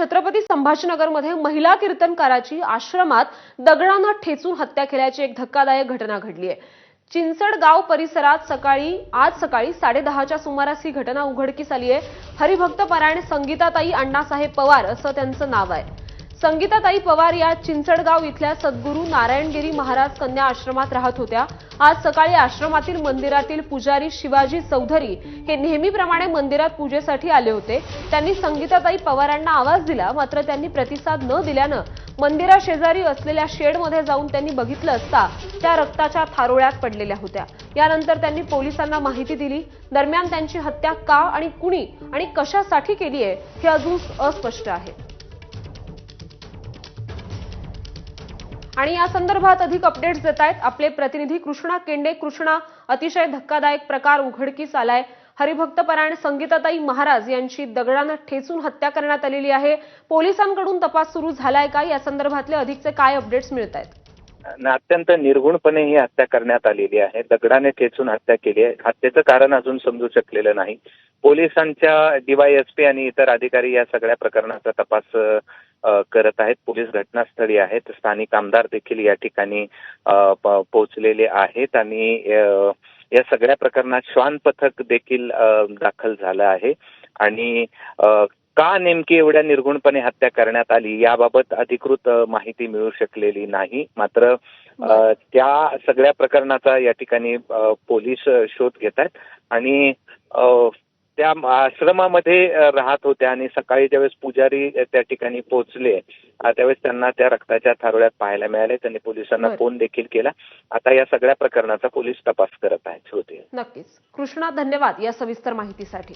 छत्रपती संभाजीनगरमध्ये महिला कीर्तनकाराची आश्रमात दगडानं ठेचून हत्या केल्याची एक धक्कादायक घटना घडली आहे. चिंचडगाव परिसरात सकाळी आज सकाळी साडेदहाच्या सुमारास ही घटना उघडकीस आली आहे. हरिभक्त परायण संगीताताई अण्णासाहेब पवार असं त्यांचं नाव आहे. संगीताताई पवार या चिंचडगाव इथल्या सद्गुरू नारायणगिरी महाराज कन्या आश्रमात राहत होत्या. आज सकाळी आश्रमातील मंदिरातील पुजारी शिवाजी चौधरी हे नेहमीप्रमाणे मंदिरात पूजेसाठी आले होते. त्यांनी संगीताताई पवारांना आवाज दिला मात्र त्यांनी प्रतिसाद न दिल्यानं मंदिराशेजारी असलेल्या शेडमध्ये जाऊन त्यांनी बघितलं असता त्या रक्ताच्या थारोळ्यात पडलेल्या होत्या. यानंतर त्यांनी पोलिसांना माहिती दिली दरम्यान त्यांची हत्या का आणि कुणी आणि कशासाठी केली आहे हे अजून अस्पष्ट आहे. आणि या संदर्भात अधिक अपडेट्स देत आहेत आपले प्रतिनिधी कृष्णा केंडे. कृष्णा अतिशय धक्कादायक प्रकार उघडकीस आलाय. हरिभक्त परायण संगीताताई महाराज यांची दगडानं ठेचून हत्या करण्यात आलेली आहे. पोलिसांकडून तपास सुरू झालाय का? या संदर्भातले अधिकचे काय अपडेट्स मिळत आहेत अत्यंत निर्गुणपणे ही हत्या करण्यात आलेली आहे. दगडाने ठेचून हत्या केली आहे. हत्येचं कारण अजून समजू शकलेलं नाही. पोलिसांच्या डीवायएसपी आणि इतर अधिकारी या सगळ्या प्रकरणाचा तपास करत आहेत. पोलीस घटनास्थळी आहेत. स्थानिक आमदार देखील या ठिकाणी पोहोचलेले आहेत आणि या सगळ्या प्रकरणात श्वान पथक देखील दाखल झालं आहे. आणि का नेमकी एवढ्या निर्गुणपणे हत्या करण्यात आली याबाबत अधिकृत माहिती मिळू शकलेली नाही. मात्र त्या सगळ्या प्रकरणाचा या ठिकाणी पोलीस शोध घेत आहेत. आणि त्या आश्रमामध्ये राहत होत्या आणि सकाळी ज्यावेळेस पुजारी त्या ठिकाणी पोहोचले त्यावेळेस त्यांना त्या रक्ताच्या थारोळ्यात पाहायला मिळाले. त्यांनी पोलिसांना. फोन देखील केला. आता या सगळ्या प्रकरणाचा पोलीस तपास करत आहेत. श्रोते नक्कीच. कृष्णा धन्यवाद या सविस्तर माहितीसाठी.